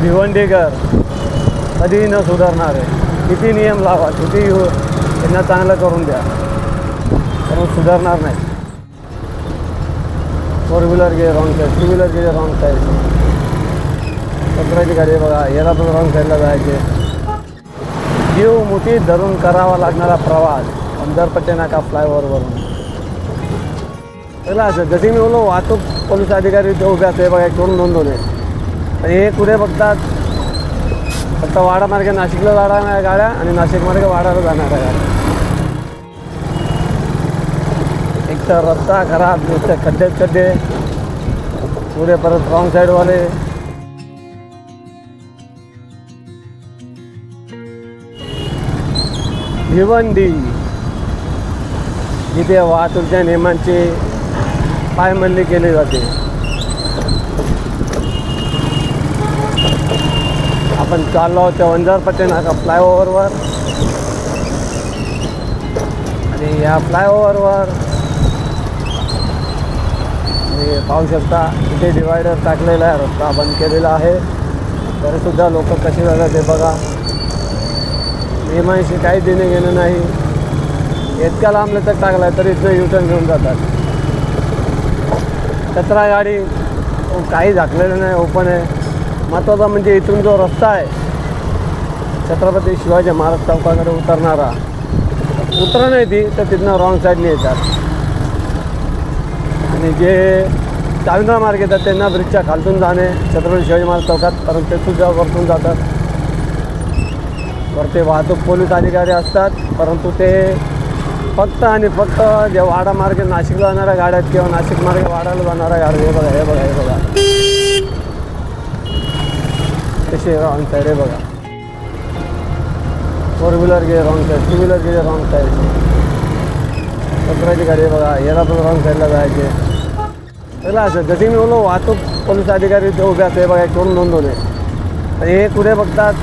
भिवंडीकर. कधीही न सुधारणार. आहे किती नियम लावा किती हो, त्यांना चांगलं करून द्या. पण सुधारणार नाही. फोर व्हीलर गे रॉंग साईड टू व्हीलर गे रॉंग साईड कचऱ्याची गाडी बघा. याला पण रॉंग साईडला जायचे. जीव मुठी धरून करावा लागणारा प्रवास. अंधरपट्टे नाका फ्लायओव्हरवरून पहिला असं जशी मी बोललो वाहतूक पोलीस अधिकारी ते उभे असते बघा एक करून नोंदवले हे पुढे बघतात? फक्त वाडा मार्गे नाशिकला आहे गाड्या आणि नाशिक मार्गे वाडाला जाणाऱ्या गाड्या. एक तर रस्ता खराब नुसते खड्डेच खड्डे पुढे परत रॉंग साईडवाले भिवंडी. जिथे वाहतूकच्या नियमांची पायमल्ली केली जाते. आपण चाललो आहोत त्या वंजारपट्टे नाका फ्लायओव्हरवर. आणि या फ्लायओव्हरवर पाहू शकता इथे डिवायडर टाकलेला आहे रस्ता बंद केलेला आहे. तरीसुद्धा लोक कशी जातात ते बघा. नियमांशी काही देणे घेणं नाही. इतक्या लांब लचक टाकला आहे तरी इथं युटर्न घेऊन जातात. कचरा गाडी काही झाकलेलं नाही ओपन आहे. महत्त्वाचा म्हणजे इथून जो रस्ता आहे छत्रपती शिवाजी महाराज चौकाकडे उतरणारा. उतरा नाही ती तर तिथनं रॉंग साईडने येतात. आणि जे चाविंद्रा मार्ग येतात त्यांना ब्रिजच्या खालतून जाणे छत्रपती शिवाजी महाराज चौकात कारण ते सुद्धा वरतून जातात. वरते वाहतूक पोलीस अधिकारी असतात परंतु ते फक्त आणि फक्त जे वाडा मार्गे नाशिकला जाणाऱ्या गाड्या आहेत किंवा नाशिक मार्गे वाडाला जाणाऱ्या गाड्या हे बघा हे बघा हे बघा. कशी रॉंग साईड आहे बघा. फोर व्हीलर गे रॉंग साईड टू व्हीलर गे रॉंग साईड कचऱ्याची गाडी आहे बघा. याला पण रॉंग साईडला जायचे. त्याला असं जशी मी बोललो वाहतूक पोलीस अधिकारी ते उभे असते बघा एक नोंदवले हे कुठे बघतात.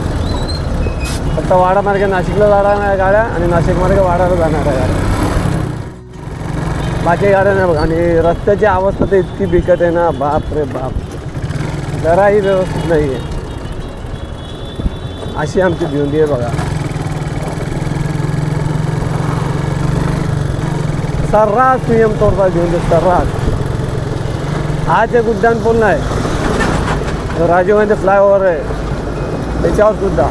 फक्त वाडा मार्गे नाशिकला आहे गाड्या आणि नाशिक मार्गे वाडाला जाणाऱ्या गाड्या. बाकी गाड्या नाही बघा. आणि रस्त्याची अवस्था तर इतकी बिकट आहे ना. बाप रे बाप. जराही व्यवस्थित नाही आहे अशी आमची भिवंडी आहे बघा. सर्रास नियम तोडता भिवंडी सर्रास. आज एक उड्डाण पूर्ण आहे. राजीव गांधी फ्लायओव्हर आहे त्याच्यावर सुद्धा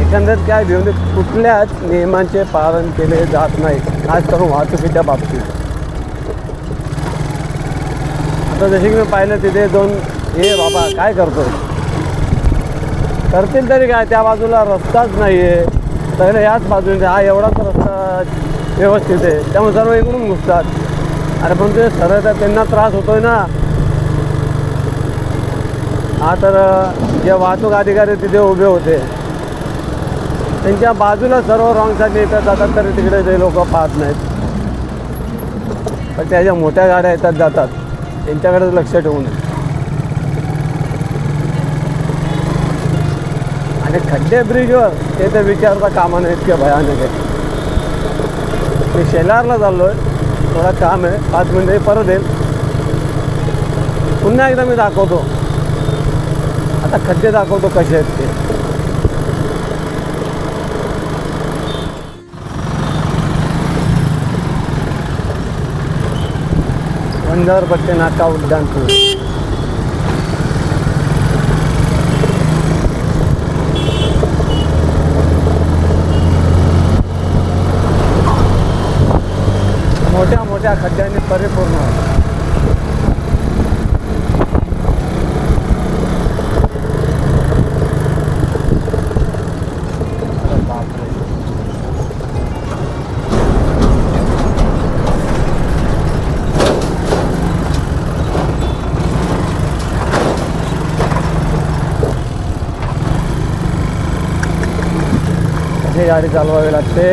एकंदरीत काय भिवंडी कुठल्याच नियमांचे पालन केले जात नाही. आज करून वाहतुकीच्या बाबतीत. आता जसे की मी पाहिलं तिथे दोन हे बाबा काय करतो करतील तरी काय त्या बाजूला रस्ताच नाही आहे तर याच बाजूने हा एवढाच रस्ता व्यवस्थित आहे. त्यामुळे सर्व इकडून घुसतात. अरे पण ते सरळ तर त्यांना त्रास होतोय ना. हा तर जे वाहतूक अधिकारी तिथे उभे होते. त्यांच्या बाजूला सर्व रॉंग साईड येतात जातात तरी तिकडे ते लोक पाहत नाहीत. पण त्या ज्या मोठ्या गाड्या येतात जातात. त्यांच्याकडेच लक्ष ठेवून. आणि खड्डे ब्रिजवर ते तर विचारता कामा नाहीत भयानक आहे. मी शेलारला चाललो आहे थोडा काम आहे. पाच मिनटं परत येईल. पुन्हा एकदा मी दाखवतो. आता खड्डे दाखवतो कसे आहेत ते. वंजारपट्टे नाका उड्डाणपूर त्या खड्ड्याने परिपूर्ण आहे. गाडी चालवावी लागते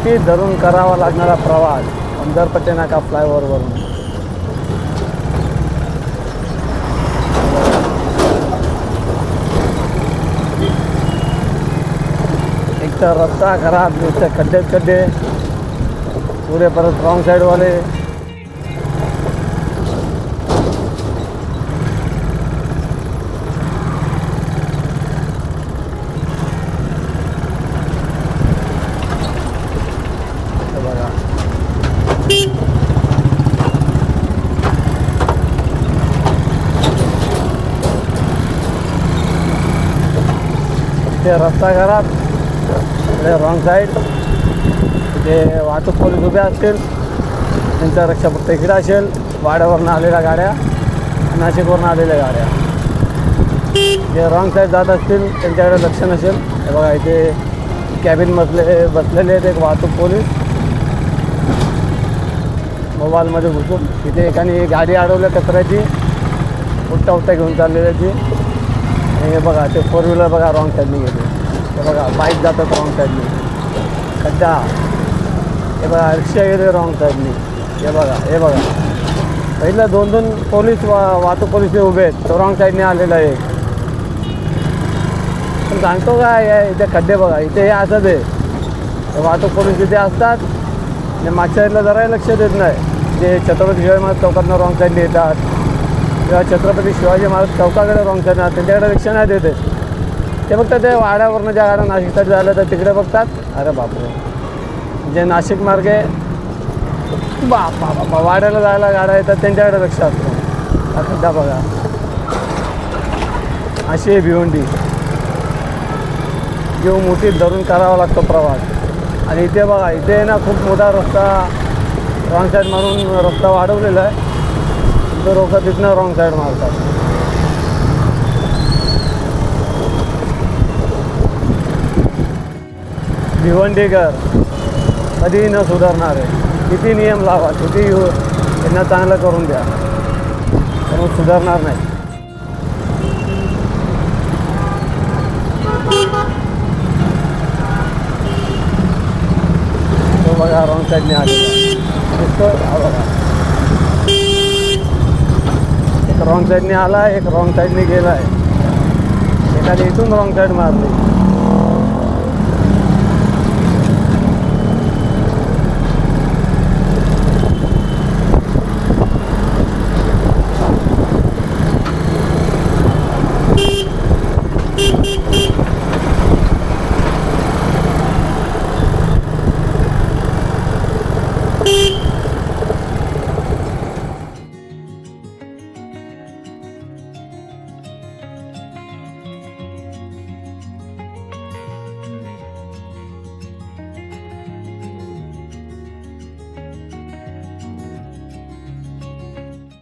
शेवटी धरून करावा लागणारा प्रवास अंदरपटे नाका फ्लायओव्हरवरून. एक तर रस्ता खराब नुसते खड्डेच खड्डे पुढे परत रॉंग साईडवाले इथे रस्ता खराब इकडे रॉंग साईड इथे वाहतूक पोलीस उभे असतील त्यांचा रक्षा फक्त इकडे असेल वाड्यावरनं आलेल्या गाड्या नाशिकवरनं आलेल्या गाड्या. जे रॉंग साईड जात असतील त्यांच्याकडे लक्ष नसेल. हे बघा इथे कॅबिन बसले बसलेले आहेत एक वाहतूक पोलीस. मोबाईलमध्ये घुसून. तिथे एकाने गाडी अडवल्या कचऱ्याची उठता उठता घेऊन चाललेल्याची. हे बघा ते फोर व्हीलर बघा रॉंग साईडने गेले. हे बघा बाईक जातात रॉंग साईडने खड्डा. हे बघा रिक्षा गेले रॉंग साईडने हे बघा हे बघा. पहिलं दोन दोन पोलीस वा वाहतूक पोलीस उभे आहेत. तो रॉंग साईडने आलेला आहे. पण सांगतो काय आहे इथे खड्डे बघा इथे हे असंच आहे. हे वाहतूक पोलीस इथे असतात मागच्या साईडला जरा लक्ष देत नाही. ते छत्रपती शिवाजी महाराज चौकातनं रॉंग साईडने येतात. किंवा छत्रपती शिवाजी महाराज चौकाकडे रॉंग करणार त्यांच्याकडे रिक्षा नाही देते ते फक्त ते वाड्यावरनं ज्या गाड्या नाशिकसाठी झालं तर तिकडे बघतात. अरे बापरे. जे नाशिक मार्गे बा बापा वाड्याला जायला गाड्या येतात त्यांच्याकडे रिक्षा असतो. हा बघा. अशी आहे भिवंडी. जीव मोठी धरून करावा लागतो प्रवास. आणि इथे बघा इथे ना खूप मोठा रस्ता रॉंग साईड मारून रस्ता वाढवलेला आहे. तर लोक तिथनं रॉंग साईड मारतात. भिवंडीकर कधीही न सुधारणार आहे किती नियम लावा किती त्यांना चांगलं करून द्या. त्यामुळे सुधारणार नाही. तो बघा रॉंग साईडने आलेला एक रॉंग साईडने आला एक रॉंग साईडने गेला. आहे एखादी इथून रॉंग साईड मारली.